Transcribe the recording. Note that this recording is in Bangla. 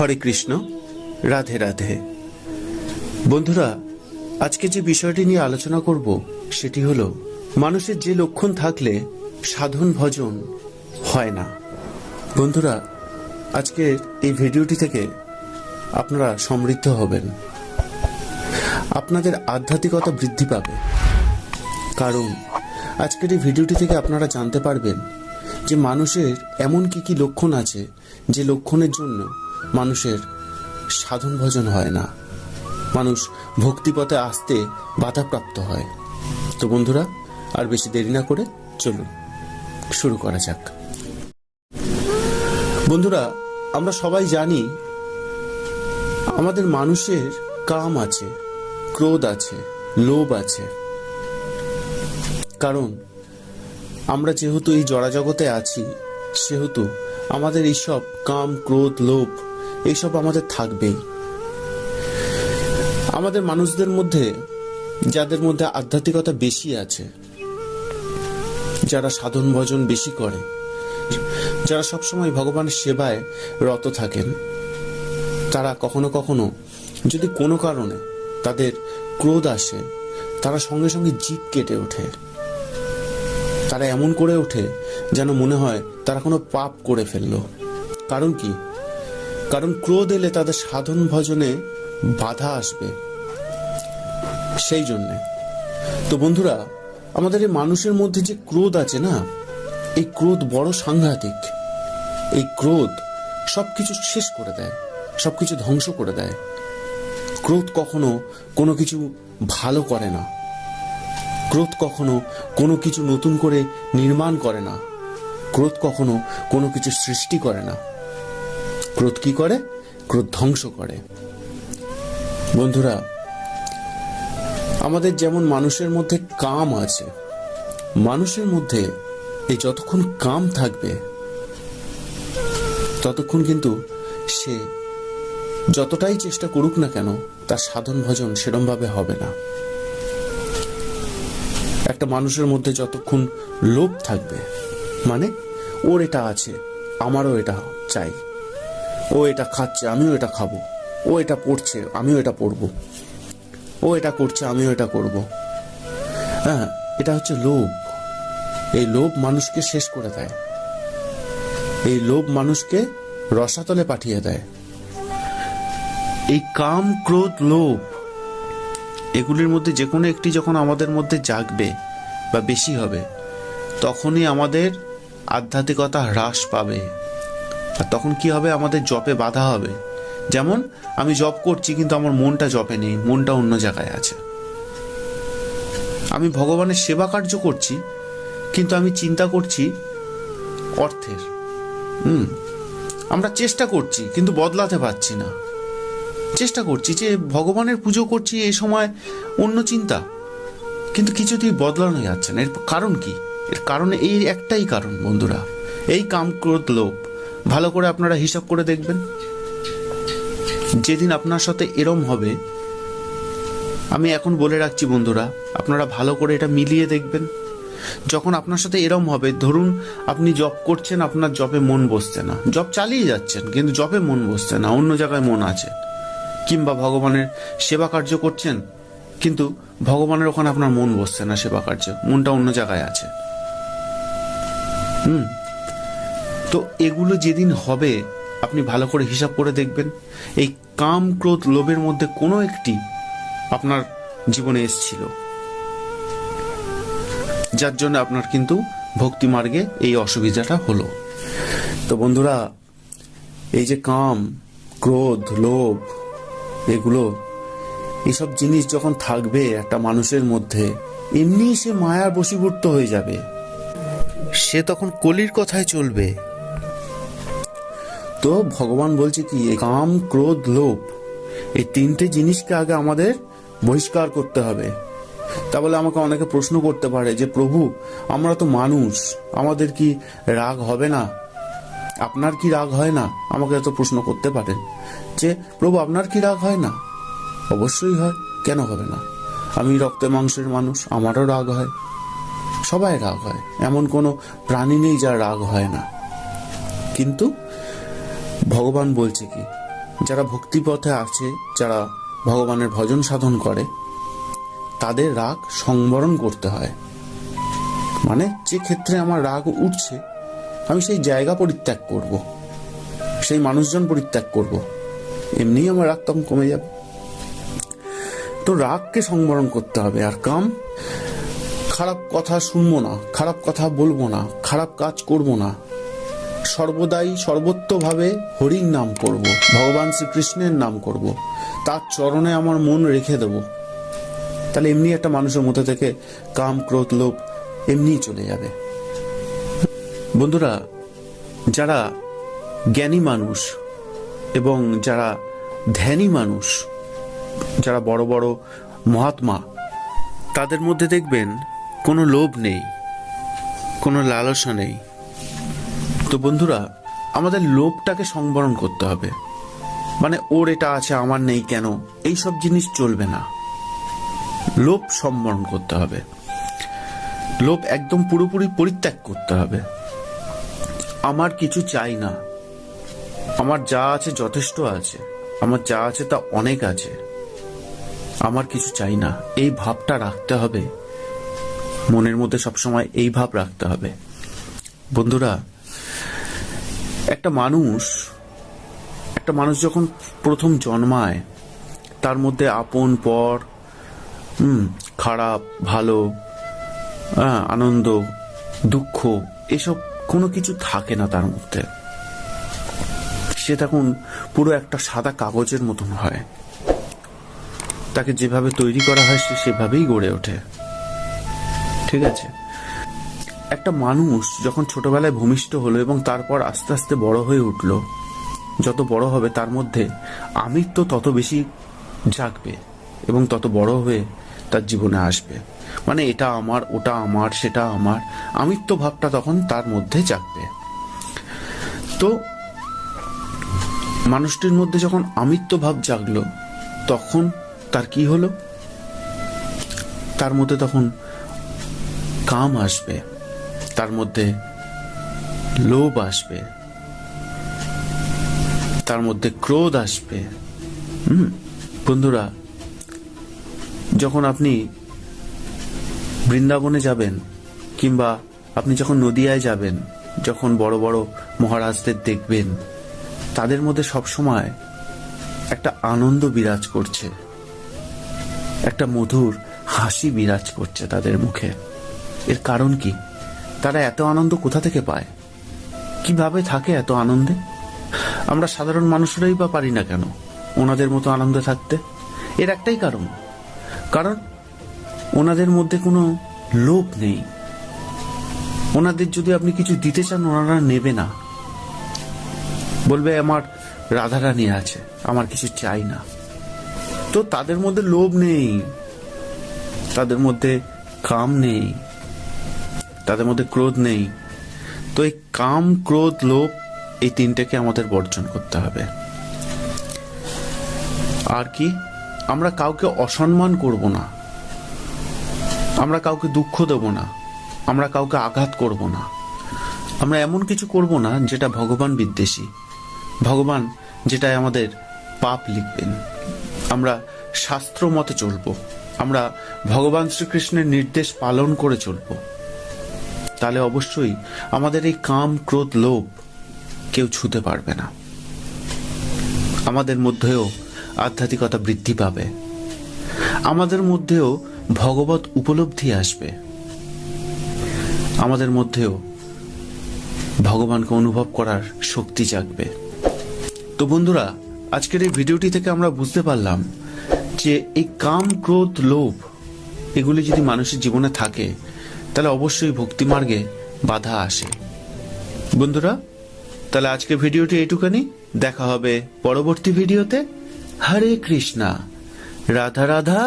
হরে কৃষ্ণ, রাধে রাধে। বন্ধুরা, আজকে যে বিষয়টি নিয়ে আলোচনা করব, সেটি হল, মানুষের যে লক্ষণ থাকলে সাধন ভজন হয় না। বন্ধুরা আজকের এই ভিডিওটি থেকে আপনারা সমৃদ্ধ হবেন। আপনাদের আধ্যাত্মিকতা বৃদ্ধি পাবে। কারণ, আজকের এই ভিডিওটি থেকে আপনারা জানতে পারবেন যে মানুষের এমন কি কি লক্ষণ আছে যে লক্ষণের জন্য মানুষের সাধন ভজন হয় না। মানুষ ভক্তিপথে আসতে বাধাপ্রাপ্ত হয়। তো বন্ধুরা, আর বেশি দেরি না করে চলুন, শুরু করা যাক। বন্ধুরা, আমরা সবাই জানি আমাদের মানুষের কাম আছে, ক্রোধ আছে, লোভ আছে। কারণ আমরা যেহেতু এই জড়াজগতে আছি, সেহেতু আমাদের এইসব কাম, ক্রোধ, লোভ, এইসব আমাদের থাকবেই। আমাদের মানুষদের মধ্যে, যাদের মধ্যে আধ্যাত্মিকতা বেশি আছে, যারা সাধন ভজন বেশি করে, যারা সবসময় ভগবানের সেবায় রত থাকেন, তারা কখনো কখনো যদি কোনো কারণে তাদের ক্রোধ আসে, তারা সঙ্গে সঙ্গে জিপ কেটে ওঠে। তারা এমন করে ওঠে যেন মনে হয় তারা কোনো পাপ করে ফেলল। কারণ কি? কারণ ক্রোধ এলে তাদের সাধন ভজনে বাধা আসবে। সেই জন্যে। তো বন্ধুরা, আমাদের এই মানুষের মধ্যে যে ক্রোধ আছে না, এই ক্রোধ বড় সাংঘাতিক। এই ক্রোধ সবকিছু শেষ করে দেয়, সবকিছু ধ্বংস করে দেয়। ক্রোধ কখনো কোনো কিছু ভালো করে না। ক্রোধ কখনো কোনো কিছু নতুন করে নির্মাণ করে না। ক্রোধ কখনো কোনো কিছু সৃষ্টি করে না। ক্রোধ কি করে? ক্রোধ ধ্বংস করে। বন্ধুরা, আমাদের যেমন মানুষের মধ্যে কাম আছে, মানুষের মধ্যে এই যতক্ষণ কাম থাকবে, ততক্ষণ কিন্তু সে যতটাই চেষ্টা করুক না কেন, তার সাধন ভজন সেরমভাবে হবে না। একটা মানুষের মধ্যে যতক্ষণ লোভ থাকবে মানে ওর এটা আছে, আমারও এটা চাই। ও এটা খাচ্ছে, আমিও এটা খাব। ও এটা পড়ছে, আমিও এটা পড়ব। ও এটা করছে, আমিও এটা করব। হ্যাঁ এটা হচ্ছে লোভ। এই লোভ মানুষকে শেষ করে দেয়। এই লোভ মানুষকে রসাতলে পাঠিয়ে দেয়। এই কাম, ক্রোধ, লোভ, এগুলির মধ্যে যে কোনো একটি যখন আমাদের মধ্যে জাগবে বা বেশি হবে, তখনই আমাদের আধ্যাত্মিকতা হ্রাস পাবে। আর তখন কি হবে? আমাদের জপে বাধা হবে। যেমন, আমি জব করছি কিন্তু আমার মনটা জপে নেই, মনটা অন্য জায়গায় আছে। আমি ভগবানের সেবা কার্য করছি, কিন্তু আমি চিন্তা করছি অর্থের। হুম, আমরা চেষ্টা করছি, কিন্তু বদলাতে পারছি না। চেষ্টা করছি যে ভগবানের পুজো করছি এই সময়, অন্য চিন্তা। কিন্তু কিছুতেই বদলানো যাচ্ছে না। এর কারণ কি? এর কারণ এই একটাই কারণ, বন্ধুরা। এই কাম ক্রোধ লোভ। ভালো করে আপনারা হিসাব করে দেখবেন। যেদিন আপনার সাথে এরম হবে, আমি এখন বলে রাখছি, বন্ধুরা, আপনারা ভালো করে এটা মিলিয়ে দেখবেন। যখন আপনার সাথে এরম হবে, ধরুন আপনি জব করছেন, আপনার জবে মন বসছে না। জব চালিয়ে যাচ্ছেন, কিন্তু জবে মন বসছে না, অন্য জায়গায় মন আছে। কিংবা ভগবানের সেবা কার্য করছেন, কিন্তু ভগবানের ওখানে আপনার মন বসছে না সেবা কার্য, মনটা অন্য জায়গায় আছে। হুম। তো এগুলো যেদিন হবে, আপনি ভালো করে হিসাব করে দেখবেন। এই কাম ক্রোধ লোভের মধ্যে কোনো একটি আপনার জীবনে এসছিল। যার জন্য আপনার কিন্তু ভক্তি মার্গে এই অসুবিধাটা হলো। তো বন্ধুরা, এই যে কাম, ক্রোধ, লোভ, এগুলো, এসব জিনিস যখন থাকবে একটা মানুষের মধ্যে, এমনি সে মায়ার বশীভূত হয়ে যাবে। সে তখন কলির কথায় চলবে। তো ভগবান বলছে কি কাম ক্রোধ লোভ। এই তিনটে জিনিসকে আগে আমাদের বহিষ্কার করতে হবে। তা বলে আমাকে অনেকে প্রশ্ন করতে পারে যে, প্রভু, আমরা তো মানুষ, আমাদের কি রাগ হবে না? আপনার কি রাগ হয় না? আমাকে এত প্রশ্ন করতে পারেন যে, প্রভু, আপনার কি রাগ হয় না? অবশ্যই হয়, কেন হবে না? আমি রক্তে মাংসের মানুষ, আমারও রাগ হয়। সবাই রাগ হয়। এমন কোনো প্রাণী নেই যার রাগ হয় না। কিন্তু ভগবান বলছে কি, যারা ভক্তি পথে আছে, যারা ভগবানের ভজন সাধন করে, তাদের রাগ সংবরণ করতে হয়। মানে যে ক্ষেত্রে আমার রাগ উঠছে, আমি সেই জায়গা পরিত্যাগ করব, সেই মানুষজন পরিত্যাগ করব, এমনি আমার রাগ তখন কমে যাবে। তো রাগকে সংবরণ করতে হবে। আর কাম খারাপ কথা শুনব না, খারাপ কথা বলব না, খারাপ কাজ করব না। সর্বদাই সর্বত্রভাবে হরির নাম করব, ভগবান শ্রীকৃষ্ণের নাম করব, তার চরণে আমার মন রেখে দেব। তাহলে এমনি একটা মানুষের মধ্যে থেকে কাম, ক্রোধ, লোভ এমনিই চলে যাবে। বন্ধুরা, যারা জ্ঞানী মানুষ এবং যারা ধ্যানী মানুষ, যারা বড় বড় মহাত্মা, তাদের মধ্যে দেখবেন কোনো লোভ নেই, কোনো লালসা নেই। তো বন্ধুরা, আমাদের লোভটাকে সংবরণ করতে হবে। মানে ওর এটা আছে, আমার নেই কেন? এই সব জিনিস চলবে না। লোভ সম্বরণ করতে হবে। লোভ একদম পুরোপুরি পরিত্যাগ করতে হবে। আমার কিছু চাই না। আমার যা আছে যথেষ্ট আছে। আমার যা আছে তা অনেক আছে। আমার কিছু চাই না। এই ভাবটা রাখতে হবে। মনের মধ্যে সবসময় এই ভাব রাখতে হবে। বন্ধুরা একটা মানুষ একটা মানুষ যখন প্রথম জন্মায় তার মধ্যে আপন পর হুম খারাপ ভালো হ্যাঁ, আনন্দ দুঃখ এসব কোনো কিছু থাকে না তার মধ্যে। সে তখন পুরো একটা সাদা কাগজের মতন হয়। তাকে যেভাবে তৈরি করা হয় সে সেভাবেই গড়ে ওঠে। ঠিক আছে। একটা মানুষ যখন ছোটবেলায় ভূমিষ্ঠ হলো এবং তারপর আস্তে আস্তে বড় হয়ে উঠল, যত বড় হবে তার মধ্যে আমিত্ব তত বেশি জাগবে এবং তত বড় হয়ে তার জীবনে আসবে। মানে এটা আমার, ওটা আমার, সেটা আমার, আমিত্ব ভাবটা তখন তার মধ্যে জাগবে। তো মানুষটির মধ্যে যখন আমিত্ব ভাব জাগলো, তখন তার কি হলো? তার মধ্যে তখন কাম আসবে, তার মধ্যে লোভ আসবে, তার মধ্যে ক্রোধ আসবে। হুম, বন্ধুরা, যখন আপনি বৃন্দাবনে যাবেন কিংবা আপনি যখন নদিয়ায় যাবেন, যখন বড় বড় মহারাজদের দেখবেন, তাদের মধ্যে সবসময় একটা আনন্দ বিরাজ করছে, একটা মধুর হাসি বিরাজ করছে তাদের মুখে। এর কারণ কি? তারা এত আনন্দ কোথা থেকে পায়? কীভাবে থাকে এত আনন্দে? আমরা সাধারণ মানুষরাই বা পারি না কেন ওনাদের মতো আনন্দে থাকতে? এর একটাই কারণ। কারণ ওনাদের মধ্যে কোনো লোভ নেই। ওনাদের যদি আপনি কিছু দিতে চান, ওনারা নেবে না। বলবে, আমার রাধারানী আছে, আমার কিছু চাই না। তো তাদের মধ্যে লোভ নেই। তাদের মধ্যে কাম নেই। তাদের মধ্যে ক্রোধ নেই। তো এই কাম, ক্রোধ, লোভ এই তিনটাকে আমাদের বর্জন করতে হবে। আর কি? আমরা কাউকে অসম্মান করব না। আমরা কাউকে দুঃখ দেব না। আমরা কাউকে আঘাত করব না। আমরা এমন কিছু করব না যেটা ভগবান বিদ্বেষী। ভগবান যেটাই আমাদের পাপ লিখবেন। আমরা শাস্ত্র মতে চলবো। আমরা ভগবান শ্রীকৃষ্ণের নির্দেশ পালন করে চলবো। তাহলে অবশ্যই আমাদের এই কাম ক্রোধ লোভ কেউ ছুতে পারবে না। আমাদের মধ্যেও আধ্যাত্মিকতা বৃদ্ধি পাবে। আমাদের মধ্যেও ভগবত উপলব্ধি আসবে। আমাদের মধ্যেও ভগবানকে অনুভব করার শক্তি জাগবে। তো বন্ধুরা, আজকের এই ভিডিওটি থেকে আমরা বুঝতে পারলাম যে এই কাম ক্রোধ লোভ, এগুলি যদি মানুষের জীবনে থাকে তাহলে অবশ্যই ভক্তিমার্গে বাধা আসে। বন্ধুরা, তাহলে আজকে ভিডিওটি এইটুখানি দেখা হবে পরবর্তী ভিডিওতে। হরে কৃষ্ণা। রাধা রাধা।